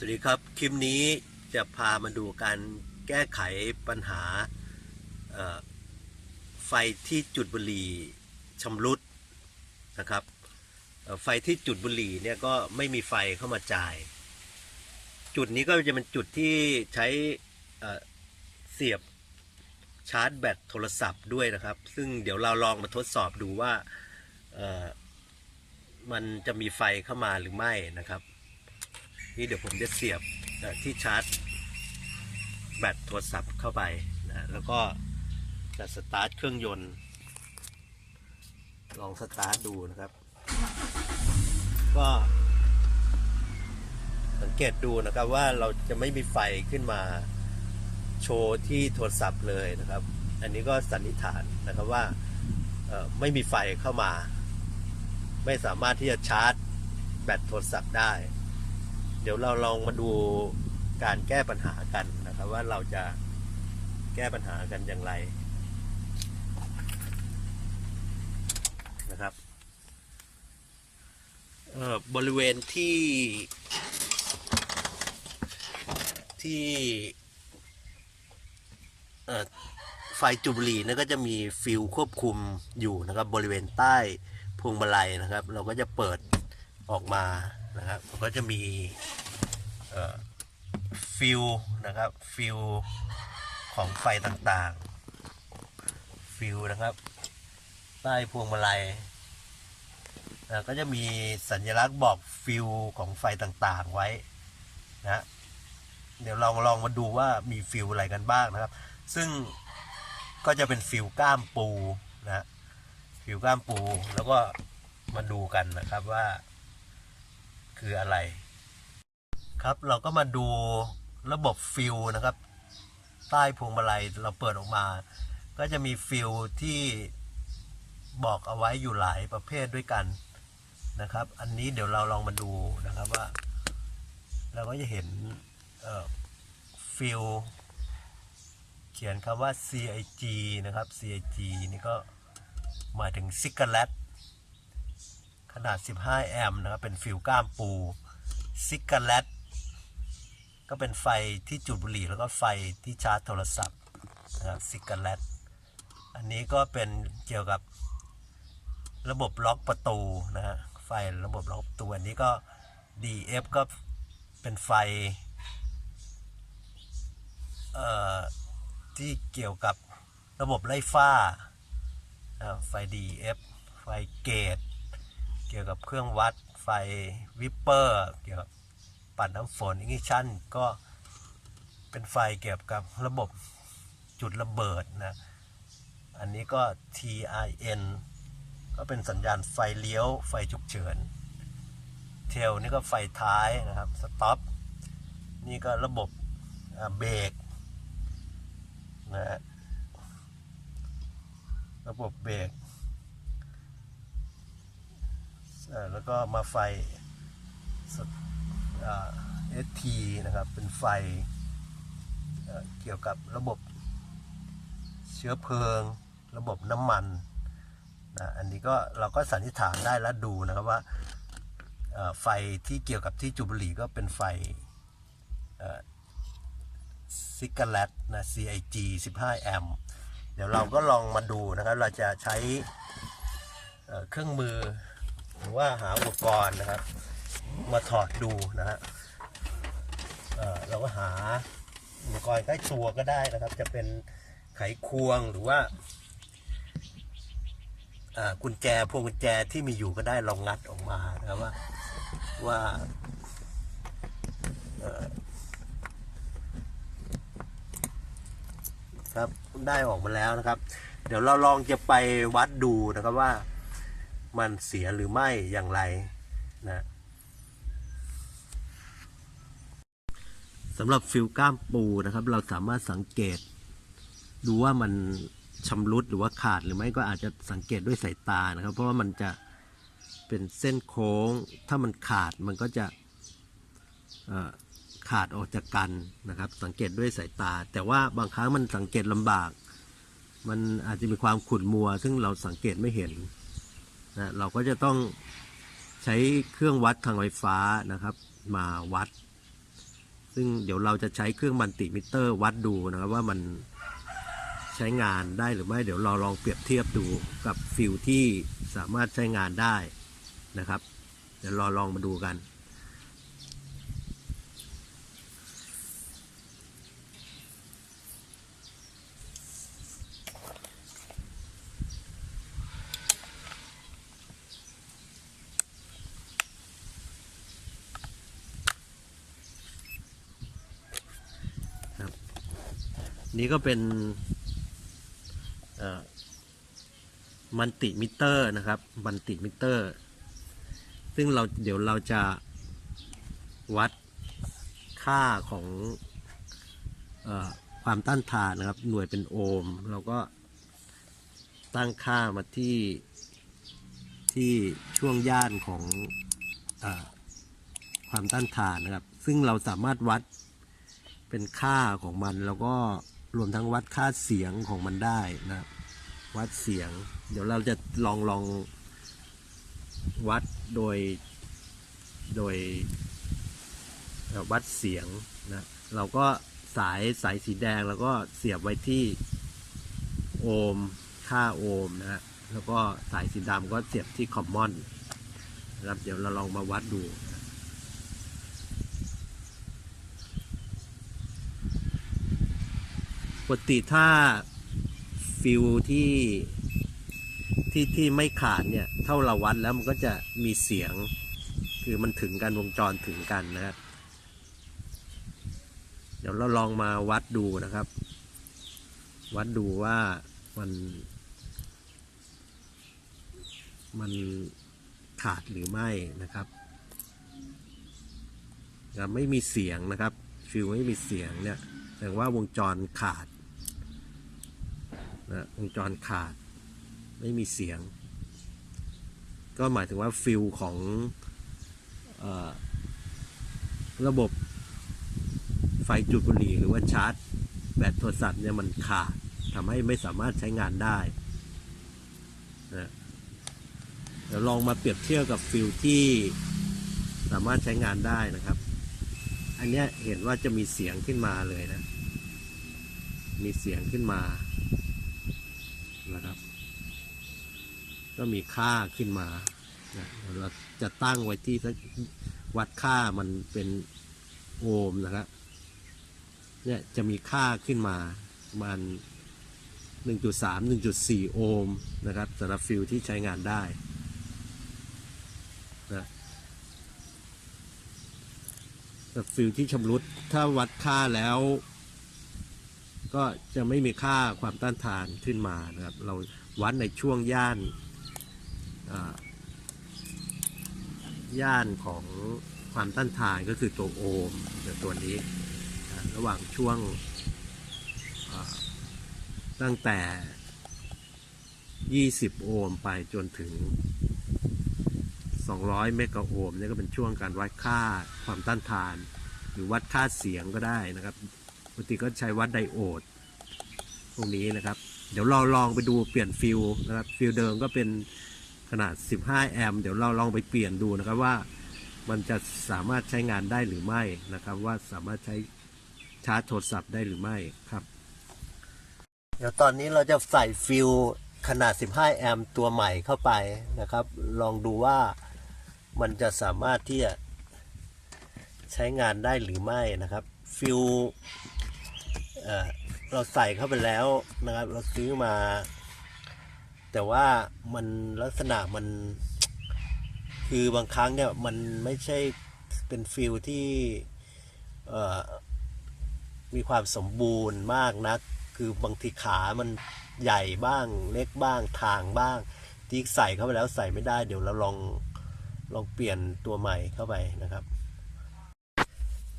สวัสดีครับ คลิปนี้จะพามาดูการแก้ไขปัญหาไฟที่จุดบุหรี่ชำรุดนะครับไฟที่จุดบุหรี่เนี่ยก็ไม่มีไฟเข้ามาจ่าย จุดนี้ก็จะเป็นจุดที่ใช้เสียบชาร์จแบตโทรศัพท์ด้วยนะครับ ซึ่งเดี๋ยวเราลองมาทดสอบดูว่ามันจะมีไฟเข้ามาหรือไม่นะครับ นี่เดี๋ยวผมจะเสียบที่ชาร์จ แบตโทรศัพท์เข้าไปนะแล้วก็จะสตาร์ทเครื่องยนต์ ลองสตาร์ทดูนะครับ ก็ สังเกตดูนะครับว่าเราจะไม่มีไฟขึ้นมาโชว์ที่โทรศัพท์เลยนะครับ อันนี้ก็สันนิษฐานนะครับว่าไม่มีไฟเข้ามา ไม่สามารถที่จะชาร์จแบตโทรศัพท์ได้ ดี๋ยวเราลองมาดูการแก้ปัญหากันนะครับ ว่าเราจะแก้ปัญหากันอย่างไรนะครับเอ่อบริเวณที่ ที่เอ่อไฟจุบลีนะก็จะมีฟิลควบคุมอยู่นะครับ บริเวณใต้พวงมาลัยนะครับ เราก็จะเปิดออกมา นะครับก็จะมีฟิลนะครับฟิลของไฟต่างๆ ฟิลนะครับ ใต้พวงมาลัยนะก็จะมีสัญลักษณ์บอกฟิลของไฟต่างๆไว้นะเดี๋ยวลองลองมาดูว่ามีฟิลอะไรกันบ้างนะครับ ซึ่งก็จะเป็นฟิลก้ามปูนะฮะฟิลก้ามปูแล้วก็มาดูกันนะครับว่า คืออะไร ครับเราก็มาดูระบบฟิลนะครับ ใต้พวงมาลัยเราเปิดออกมา ก็จะมีฟิลที่บอกเอาไว้อยู่หลายประเภทด้วยกันนะครับ อันนี้เดี๋ยวเราลองมาดูนะครับว่า เราก็จะเห็นฟิลเขียนคำว่า CIG นะครับ CIG นี่ก็หมายถึงซิก a เลต นาด 15 แอมป์นะครับ เป็นฟิลก้ามปูซิก a เลตก็เป็นไฟที่จุดบุหรี่แล้วก็ไฟที่ชาร์จโทรศัพท์นะครับซิก a เลตอันนี้ก็เป็นเกี่ยวกับระบบล็อกประตูนะฮะไฟระบบล็อกประตูอันนี้ก็ DF ก็เป็นไฟเอ่อที่เกี่ยวกับระบบไล่ฟ้าอ่าไฟ DF ไฟเกต ยวกับเครื่องวัดไฟวิปเปอร์ เกี่ยวกับปัดน้ำฝนอิงชันก็เป็นไฟเกี่ยวกับระบบจุดระเบิดนะอันนี้ก็ TIN ก็เป็นสัญญาณไฟเลี้ยวไฟฉุกเฉิน เทลนี่ก็ไฟท้ายนะครับสต็อปนี่ก็ระบบเบรกนะฮะระบบเบรกอ่า แล้วก็มาไฟเอสทีนะครับ เป็นไฟเเกี่ยวกับระบบเชื้อเพลิง ระบบน้ำมันนะอันนี้ก็เราก็สันนิษฐานได้แล้วดูนะครับว่าไฟที่เกี่ยวกับที่จูบลีก็เป็นไฟซิกาเลตนะ CIG 15 แอมป์เดี๋ยวเราก็ลองมาดูนะครับ เราจะใช้เครื่องมือ หรือว่าหาอุปกรณ์นะครับ มาถอดดูนะฮะเอ่อเราก็หาอุปกรณ์ใกล้ตัวก็ได้นะครับ จะเป็นไขควงหรือว่ากุญแจพวงกุญแจที่มีอยู่ก็ได้ลองงัดออกมานะครับว่าว่าครับได้ออกมาแล้วนะครับ เดี๋ยวเราลองจะไปวัดดูนะครับว่า มันเสียหรือไม่อย่างไรนะสำหรับฟิลก้ามปูนะครับ เราสามารถสังเกต ดูว่ามันชำรุดหรือว่าขาดหรือไม่ก็อาจจะสังเกตด้วยสายตานะครับ เพราะว่ามันจะเป็นเส้นโค้ง ถ้ามันขาดมันก็จะขาดออกจากกันนะครับ สังเกตด้วยสายตา แต่ว่าบางครั้งมันสังเกตลำบาก มันอาจจะมีความขุ่นมัว ซึ่งเราสังเกตไม่เห็น นะเราก็จะต้องใช้เครื่องวัดทางไฟฟ้านะครับ มาวัด ซึ่งเดี๋ยวเราจะใช้เครื่องมัลติมิเตอร์วัดดูนะครับว่ามันใช้งานได้หรือไม่เดี๋ยวเราลองเปรียบเทียบดูกับฟิลที่สามารถใช้งานได้นะครับ เดี๋ยวเราลองมาดูกัน นี่ก็เป็นมันติมิเตอร์นะครับมันติมิเตอร์ ซึ่งเราเดี๋ยวเราจะวัดค่าของอความต้านทานนะครับ หน่วยเป็นโอห์มเราก็ตั้งค่ามาที่ที่ช่วงย่านของอความต้านทานนะครับ ซึ่งเราสามารถวัดเป็นค่าของมันแล้วก็ รวมทั้งวัดค่าเสียงของมันได้นะวัดเสียง เดี๋ยวเราจะลองลองวัดโดยโดยวัดเสียงนะเราก็สายสายสีแดงแล้วก็เสียบไว้ที่โอห์มค่าโอห์มนะฮะแล้วก็สายสีดำก็เสียบที่คอมมอนนะครับเดี๋ยวเราลองมาวัดดู ปกติถ้าฟิลที่ที่ที่ไม่ขาดเนี่ย เท่าเราวัดแล้วมันก็จะมีเสียง คือมันถึงกันวงจรถึงกันนะครับ เดี๋ยวเราลองมาวัดดูนะครับ วัดดูว่ามันมันขาดหรือไม่นะครับนะครับไม่มีเสียงนะครับฟิลไม่มีเสียงเนี่ยแสดงว่าวงจรขาด นะวงจรขาด ไม่มีเสียง ก็หมายถึงว่าฟิลของอระบบไฟจุดบุหรี่หรือว่าชาร์จ แบตโทรศัพท์เนี่ยมันขาดทำให้ไม่สามารถใช้งานได้นะเดี๋ยวลองมาเปรียบเทียบกับฟิลที่สามารถใช้งานได้นะครับ อันนี้เห็นว่าจะมีเสียงขึ้นมาเลยนะ มีเสียงขึ้นมา นะครับ ก็มีค่าขึ้นมาเราจะตั้งไว้ที่วัดค่ามันเป็นโอห์มนะครับเนี่ยจะมีค่าขึ้นมาประมาณ1.3 1.4 โอห์มนะครับสำหรับฟิลที่ใช้งานได้นะกับฟิลที่ชำรุดถ้าวัดค่าแล้ว ก็จะไม่มีค่าความต้านทานขึ้นมานะครับ เราวัดในช่วงย่านย่านของความต้านทานก็คือตัวโอห์มตัวนี้ ระหว่างช่วงตั้งแต่ 20 โอห์มไปจนถึง 200 เมกะโอห์มเนี่ยก็เป็นช่วงการวัดค่าความต้านทาน หรือวัดค่าเสียงก็ได้นะครับ กติก็ใช้วัดไดโอดพวกนี้นะครับ เดี๋ยวเราลองไปดูเปลี่ยนฟิลนะครับฟิลเดิมก็เป็นขนาด 15 แอมป์เดี๋ยวเราลองไปเปลี่ยนดูนะครับว่ามันจะสามารถใช้งานได้หรือไม่นะครับ ว่าสามารถใช้ชาร์จโทรศัพท์ได้หรือไม่ครับ เดี๋ยวตอนนี้เราจะใส่ฟิลขนาด 15 แอมป์ตัวใหม่เข้าไปนะครับ ลองดูว่ามันจะสามารถที่จะใช้งานได้หรือไม่นะครับ ฟิล เราใส่เข้าไปแล้วนะครับ เราซื้อมา แต่ว่ามันลักษณะมัน คือบางครั้งเนี่ยมันไม่ใช่เป็นฟิลที่มีความสมบูรณ์มากนะคือบางทีขามันใหญ่บ้างเล็กบ้างทางบ้างที่ใส่เข้าไปแล้วใส่ไม่ได้ เดี๋ยวเราลองลองเปลี่ยนตัวใหม่เข้าไปนะครับ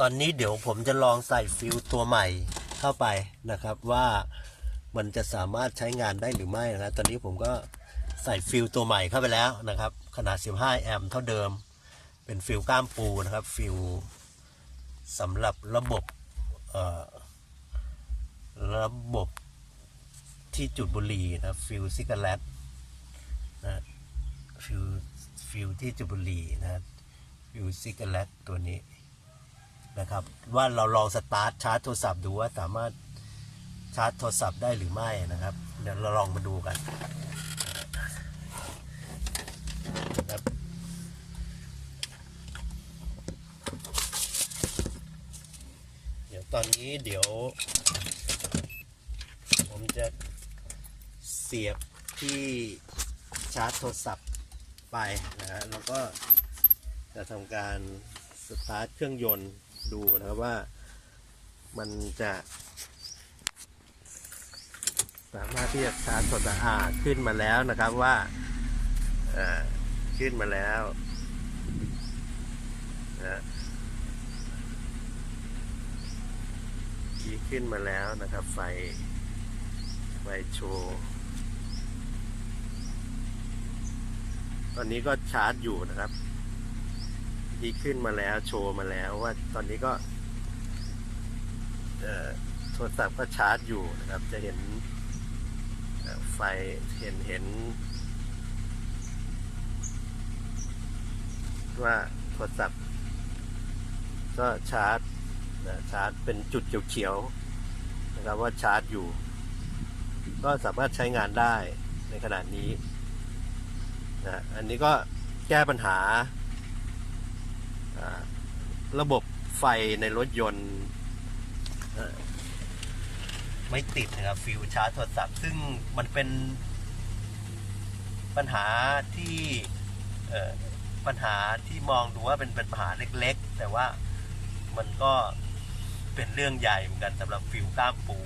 ตอนนี้เดี๋ยวผมจะลองใส่ฟิลตัวใหม่ เข้าไปนะครับว่ามันจะสามารถใช้งานได้หรือไม่นะครับตอนนี้ผมก็ใส่ฟิลตัวใหม่เข้าไปแล้วนะครับ ขนาด 15 แอมป์เท่าเดิม เป็นฟิลก้ามปูนะครับ ฟิลสำหรับระบบระบบที่จุดบุหรี่นะฟิลซิกาเลตนะฟิลฟิลที่จุดบุหรี่นะฟิลซิกาเลตตัวนี้ นะครับ ว่าเราลองสตาร์ทชาร์จโทรศัพท์ดูว่าสามารถชาร์จโทรศัพท์ได้หรือไม่นะครับ เดี๋ยวเราลองมาดูกันนะครับเดี๋ยวตอนนี้เดี๋ยว ผมจะเสียบที่ชาร์จโทรศัพท์ไปนะฮะแล้วก็จะทำการสตาร์ทเครื่องยนต์ ดูนะครับว่ามันจะสามารถที่จะชาร์จโทรศัพท์อ่าขึ้นมาแล้วนะครับว่าขึ้นมาแล้วนะขี่ขึ้นมาแล้วนะครับ ไฟ ไฟโชว์ตอนนี้ก็ชาร์จอยู่นะครับ ที่ขึ้นมาแล้วโชว์มาแล้วว่าตอนนี้ก็โทรศัพท์ก็ชาร์จอยู่นะครับ จะเห็นไฟเห็นเห็น ว่าโทรศัพท์ก็ชาร์จนะชาร์จเป็นจุดเขียวๆนะครับว่าชาร์จอยู่ ก็สามารถใช้งานได้ในขณะนี้นะอันนี้ก็แก้ปัญหา ระบบไฟในรถยนต์ ไม่ติดนะครับฟิวชาร์จโทรศัพท์ ซึ่งมันเป็นปัญหาที่ปัญหาที่มองดูว่าเป็นปัญหาเล็กๆ แต่ว่ามันก็เป็นเรื่องใหญ่เหมือนกันสำหรับฟิวก้ามปู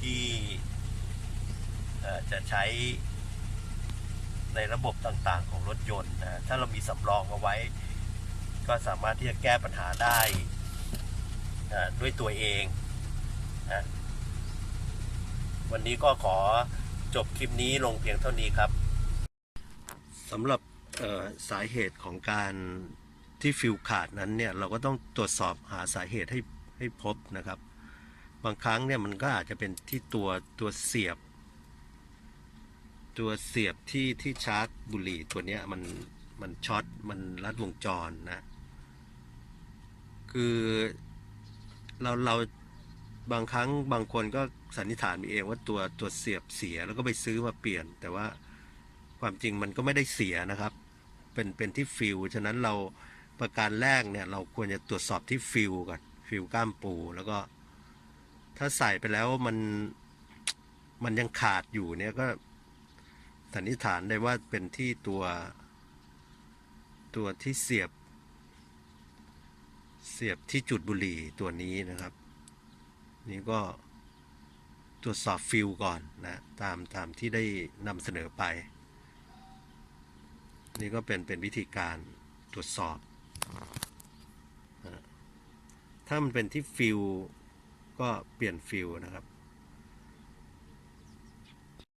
ที่จะใช้ในระบบต่างๆของรถยนต์นะถ้าเรามีสำรองเอาไว้ ก็สามารถที่จะแก้ปัญหาได้ด้วยตัวเองนะวันนี้ก็ขอจบคลิปนี้ลงเพียงเท่านี้ครับสำหรับสาเหตุของการที่ฟิวขาดนั้นเนี่ยเราก็ต้องตรวจสอบหาสาเหตุให้ให้พบนะครับ บางครั้งเนี่ยมันก็อาจจะเป็นที่ตัวตัวเสียบ ตัวเสียบที่ที่ชาร์จบุหรี่ตัวเนี้ยมันมันช็อตมันลัดวงจรนะ คือเราเราบางครั้งบางคนก็สันนิษฐานมีเองว่าตัวตัวเสียบเสียแล้วก็ไปซื้อมาเปลี่ยน แต่ว่าความจริงมันก็ไม่ได้เสียนะครับ เป็นเป็นที่ฟิวฉะนั้นเราประการแรกเนี่ยเราควรจะตรวจสอบที่ฟิวก่อนฟิวก้ามปูแล้วก็ ถ้าใส่ไปแล้วมันมันยังขาดอยู่เนี่ยก็สันนิษฐานได้ว่าเป็นที่ตัวตัวที่เสียบ สียบที่จุดบุหรี่ตัวนี้นะครับ นี่ก็ตรวจสอบฟิลก่อนนะตามตามที่ได้นำเสนอไป นี่ก็เป็นเป็นวิธีการตรวจสอบ ถ้ามันเป็นที่ฟิลก็เปลี่ยนฟิลนะครับ